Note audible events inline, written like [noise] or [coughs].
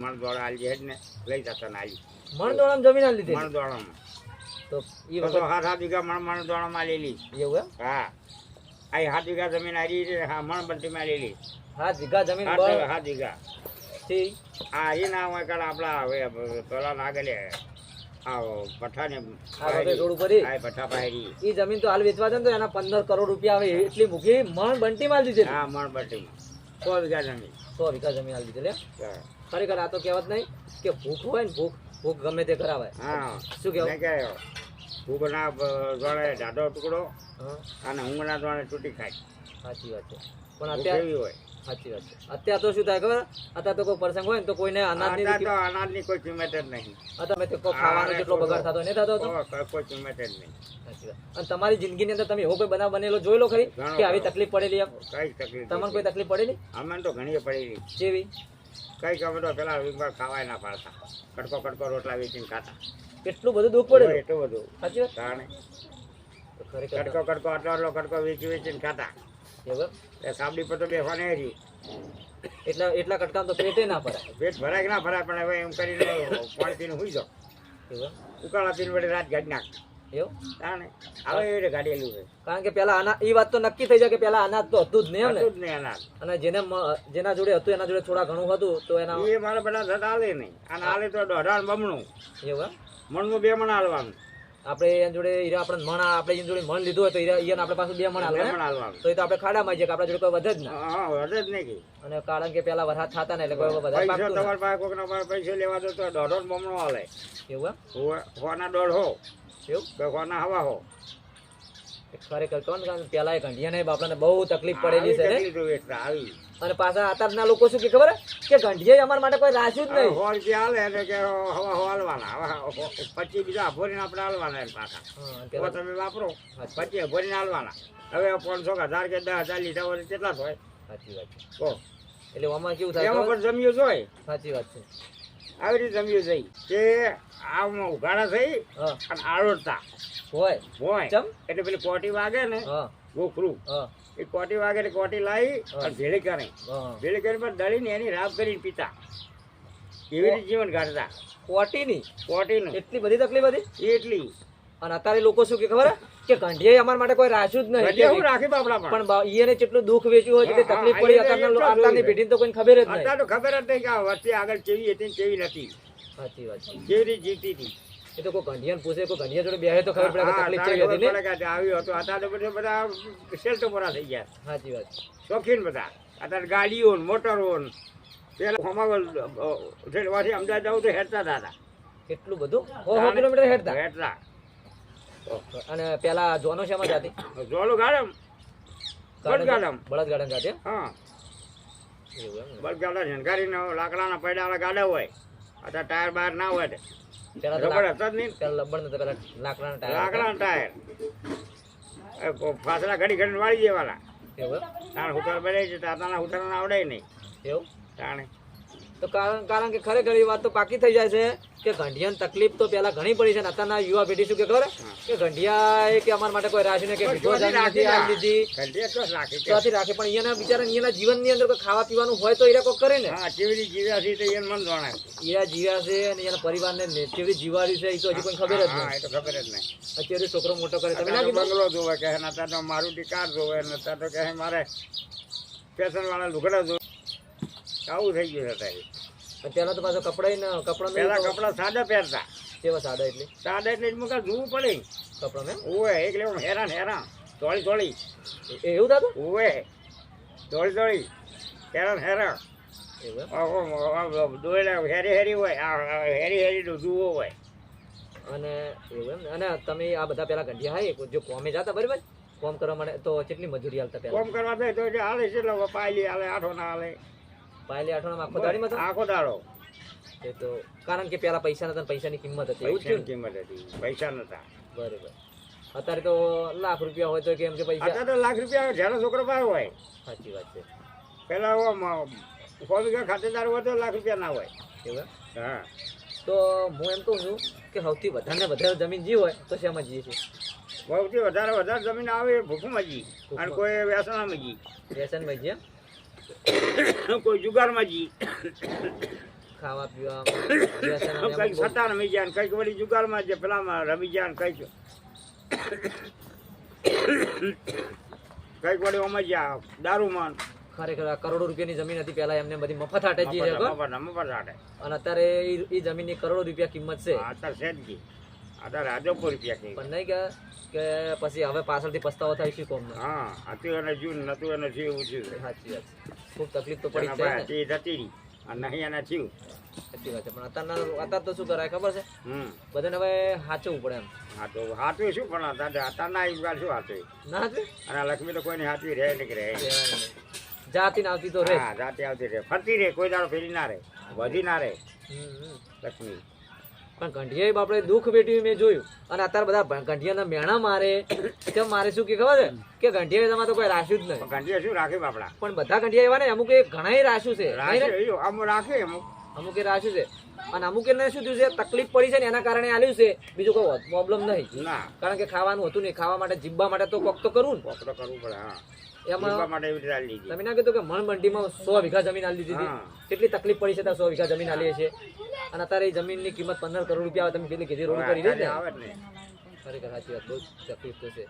મણ આલી હેડ ને લઈ જતા ને આલી. જમીન આલી દીધી? મણ તો ઈ વખત હાથ હાથ વીઘા મણ મણ દોડામાં એવું એમ? હા. આ હાથ વીઘા જમીન આલી હા મણ બંટીમાં લેલી હાથ વીઘા જમીન હાથ વીઘા. થી? આ એ ના હોય કાળ આપડા હવે પેલા નાગલે આ પઠાને રોડ ઉપર આ પઠા પાયરી. ઈ જમીન તો હાલ વેચવા જાય ને તો એના પંદર કરોડ રૂપિયા આવે એટલી મૂકી મણ બંટી માં દીધી હા મણ બંટીમાં સો વીઘા જમીન. સો વીઘા જમીન આલી દીધી લે. ખરેખર આ તો કહેવત નહીં કે ભૂખ હોય ને ભૂખ ભૂખ ગમે તે કરાવે હા. શું કહેવું? મેં કહ્યું ભૂખના જોડે દાડો ટુકડો અને ઊંઘના જોડે તૂટી ખાય. સાચી વાત છે. પણ અત્યારે હોય. સાચી વાત છે. અત્યારે તો શું થાય ખબર? અત્યારે તો કોઈ પ્રસંગ હોય ને તો કોઈને અનાજની તો અનાજની કોઈ કિંમત જ નહીં. અત્યારે તો ખાવાનો જેટલો બગાડ થતો નહીં થતો કોઈ- કિંમત જ નહીં. સાચી વાત. અને તમારી જિંદગીની અંદર તમે એવો કોઈ બનાવ બનેલો જોઈ લો ખરી કે આવી તકલીફ પડેલી એમ? કઈ તકલીફ તમને કોઈ તકલીફ પડેલી? અમને તો ઘણી પડેલી. જેવી? કઈ ગમે તો પેલા વીંગર ખાવાય ના પાડતા. કડકો કડકો રોટલા વેચીને ખાતા. કેટલું બધું દુઃખ પડે એટલું બધું. સાચી વાત? કારણે કડકો કડકો આટલો આટલો કડકો વેચી વેચીને ખાતા. એ સાબડી પર તો બેસવાની હતી એટલા એટલા કટકા તો પેટે ના ભરાય. પેટ ભરાય કે ના ભરાય પણ હવે એમ કરીને [coughs] પાણી પીને હુઈ જાઓ ઉકાળા પીને વડે રાત ગાડી નાખ. એવું? તાણે. હવે એવી ગાડેલું છે. કારણ કે પેલા અનાજ એ વાત તો નક્કી થઈ જાય કે પેલા અનાજ તો હતું જ નહીં ને? હતું જ નહીં અનાજ. અને જેને જેના જોડે હતું એના જોડે થોડા ઘણું હતું તો એના એ મારા બધા થતા હાલે નહીં. અને હાલે તો દોઢા બમણું. એવું મણનું બે મણ આપણે એના જોડે હીરા આપણે મણ આપણે એની જોડે મણ લીધું હોય તો હીરા આપણે પાછું બે મણ હાલવાનું તો એ તો આપણે ખાડામાં કે આપણા જોડે કોઈ વધે જ ના. વધે જ નહીં કે. અને કારણ કે પેલા વરસાદ થતા ને એટલે કોઈ વધારે પૈસા તમારા પાસે પાસે પૈસા લેવા દો તો દોઢો બમણો હાલે. એવું હોવાના હોના દોઢો. એવું કે હવા હો. ખરેખર કારણ પેલા ઘંટિયાને બાપડાને બહુ તકલીફ પડેલી છે અને પાછા અત્યારના લોકો શું કે ખબર કે ઘંટિયા અમારા માટે કોઈ રાખ્યું જ નહીં. હોલ જે હાલે એટલે કે હવા હો હાલવાના. હવે બીજા ભરીને આપણે હાલવાના એમ પાછા. તો તમે વાપરો પછી ભરીને હાલવાના. હવે પાંચસો હજાર કે દસ હજાર લીધા હોય તો કેટલા થાય સાચી વાત છે. એટલે આમાં કેવું થાય એમાં પણ જમ્યું જોઈ સાચી વાત છે. આવી રીતે જમ્યું જઈ કે આમ ઉઘાડા થઈ અને આળોડતા. હોય. હોય. એટલે પેલી કોટી વાગે ને ગોખરું. એ કોટી વાગે એટલે કોટી લાવી અને ભેળી કરે. ભેળી કરી પછી દળીને એની રાબ કરીને પીતા. એવી રીતે જીવન કાઢતા કોટીની કોટીની એટલી બધી તકલીફ હતી? એટલી. અને અત્યારે લોકો શું કે ખબર? કે કંઢીએ અમારા માટે કોઈ રાખ્યું જ નહીં. હું રાખી બાપડા પણ પણ કેટલું દુઃખ વેચ્યું હોય કેટલી તકલીફ પડી અત્યારના અત્યારની પેઢીને તો કોઈ ખબર જ નહીં. તો ખબર જ નહીં કે આ વસ્તી આગળ કેવી હતી કેવી નથી. સાચી વાત કેવી રીતે જીતી હતી. એ તો કોઈ ઘંટિયાને પૂછે કોઈ ઘંટિયા જોડે બેહે તો ખબર પડે કે તકલીફ કેવી હતી ને? આવ્યું હતું. અત્યારે બધા બધા શેલ્ટો પૂરા થઈ ગયા. સાચી વાત શોખીન બધા. અત્યારે ગાડીઓ મોટરો પેલા હોમાવલ અમદાવાદ આવું તો હેરતા હતા. કેટલું બધું? હો કિલોમીટર હેરતા? હેરતા. અને પેલા જોનો શેમાં જાતી? જોનો ગાડમ બળદગાડમ. બળદગાડમ જાતી? હા. બળદગાડા ઝંકારીને લાકડાના પડ્યાવાળા ગાડા હોય. અથવા ટાયર બહાર ના હોય પેલા રબડ હતા જ નહીં પેલા રબડ નતા પેલા લાકડાના ટાયર. લાકડાના ટાયર. ફાસલા ઘડી ઘડી વાળી જવાના એવું? તાણ હુતર બને છે તાતાના હુતરના આવડે નહીં. એવું? તાણે. તો કારણ કારણ કે ખરેખર એ વાત તો પાકી થઈ જાય છે કે ઘંટિયાની તકલીફ તો પેલા ઘણી પડી છે ને અત્યારના યુવા પેઢી શું કે ખબર? કે ઘંટિયા એ કે અમારા માટે કોઈ રાખીને કે રાખી દીધી. રાખી પણ એના બિચારા જીવન જીવનની અંદર કોઈ ખાવા પીવાનું હોય તો એ લોકો કરે ને. કેવી જીવ્યા છે એ એને મન જણાય ઈરા જીવ્યા છે અને એના પરિવારને ને- કેવી જીવાડ્યું છે એ તો હજી કોઈ ખબર જ નહીં. તો ખબર જ નહીં. અત્યારે છોકરો મોટો કરે તમે ના બંગલો જોવે કે મારું અત્યારે મારુતિ જોવે ને અત્યારે તો કહે મારે પેશન વાળા લુગડા જોવે. આવું થઈ ગયું છે અત્યારે. પેલા તો પાછો કપડા કપડા પેલા કપડા સાદા પહેરતા. કેવા સાદા એટલે? સાદા એટલે મુકા જોવું પડે. કપડા મેં ઓવે એક લેવું હેરાન હેરાન. ધોળી ધોળી. એવું થતું ઓવે ધોળી ધોળી. હેરાન હેરાન. હેરી હેરી હોય. હેરી હેરી જુઓ હોય. અને એવું એમ અને તમે આ બધા પેલા ગંઢિયા હાય? જો કોમે જતા બરાબર? કોમ કરવા માટે તો કેટલી મજૂરી હાલતા પેલા કોમ કરવા તો હાલે છે પાયલી હાલે આઠો ના હાલે. પાયલી આઠવાના આખો દાડીમાં તો આખો દાડો. એ તો કારણ કે પેલા પૈસા નતા ને પૈસાની કિંમત હતી એવું જ કિંમત હતી પૈસા નતા? બરોબર. અત્યારે તો લાખ રૂપિયા હોય તો કેમ કે પૈસા અત્યારે તો લાખ રૂપિયા જેનો છોકરો પાસે હોય. સાચી વાત છે. પેલા સો વીઘા ખાતેદાર હોય તો લાખ રૂપિયા ના હોય. એવું હા. તો હું એમ કહું છું કે સૌથી વધારે વધારે જમીન જી હોય તો શેમાં જીએ છીએ? સૌથી વધારે વધારે જમીન આવે ભૂખમાં જી અને કોઈ વ્યસનામાં જી વ્યસનમાં જીએ કોઈ જુગારમાં જી. ખાવા પીવા કંઈક સટ્ટા રમી જાય કંઈક વળી જુગારમાં જે પેલામાં રમી જાય કંઈક. કંઈક વળી ઓમાં જ્યાં દારૂમાં. ખરેખર કરોડો રૂપિયાની જમીન હતી પહેલા એમને બધી મફત હાટે જી મફત મફત હાટે. અને અત્યારે એ જમીનની કરોડો રૂપિયા કિંમત છે. અત્યારે છે જ. જી અત્યારે હજારો રૂપિયા કે પણ નહીં કે કે પછી હવે પાછળથી પસ્તાવો થાય છે કોમ? હા હતું એને જીવ નતું અને જીવ છે. સાચી વાત ખૂબ તકલીફ તો પડી જાય ભાઈ જતી રહી. અને નહીં એને જીવ સાચી વાત છે. પણ અત્યારના અત્યાર તો શું કરાય ખબર છે? હમ. બધાને હવે હાચવું પડે એમ. હા તો હાચવું શું? પણ અત્યારે અત્યારના વાર શું હાચવે? ના? અને આ લક્ષ્મી તો કોઈની હાચવી રહે નહીં રહે જાતિ. ને આવતી તો રે હા જાતે આવતી રહે. ફરતી રહે કોઈ દાડો ફેરી ના રહે. વધી ના રહે. લક્ષ્મી. પણ ગંઢિયા બાપડે દુઃખ વેઠ્યું મેં જોયું. અને અત્યારે બધા ગંઢિયાના મેણા મારે. કેમ મારે શું કે ખબર છે? કે ગંઢિયા તમારે તો કોઈ રાશ્યું જ નહીં. પણ શું રાખે બાપડા? પણ બધા ગંઢિયા એવા ને અમુક એ ઘણાય રાશ્યું છે. રાખે અમુક અમુક. એ રાશ્યું છે. અને અમુક એને શું થયું છે? તકલીફ પડી છે ને એના કારણે આવ્યું છે. બીજું કોઈ પ્રોબ્લેમ નહીં. કારણ કે ખાવાનું હતું નહીં. ખાવા માટે જીવવા માટે તો કોક તો કરવું કોક તો કરવું પડે હા. ને એમાં માટે એવી રીતે આલી તમે ના કીધું કે મણ મંડીમાં સો વીઘા જમીન આલી દીધી. કેટલી તકલીફ પડી છે ત્યાં સો વીઘા જમીન આલી છે અને અત્યારે એ જમીનની કિંમત પંદર કરોડ રૂપિયા આવે તમે કેટલી કીધી રોડ કરી દે આવે ને ખરેખર સાચી વાત બહુ તકલીફ છે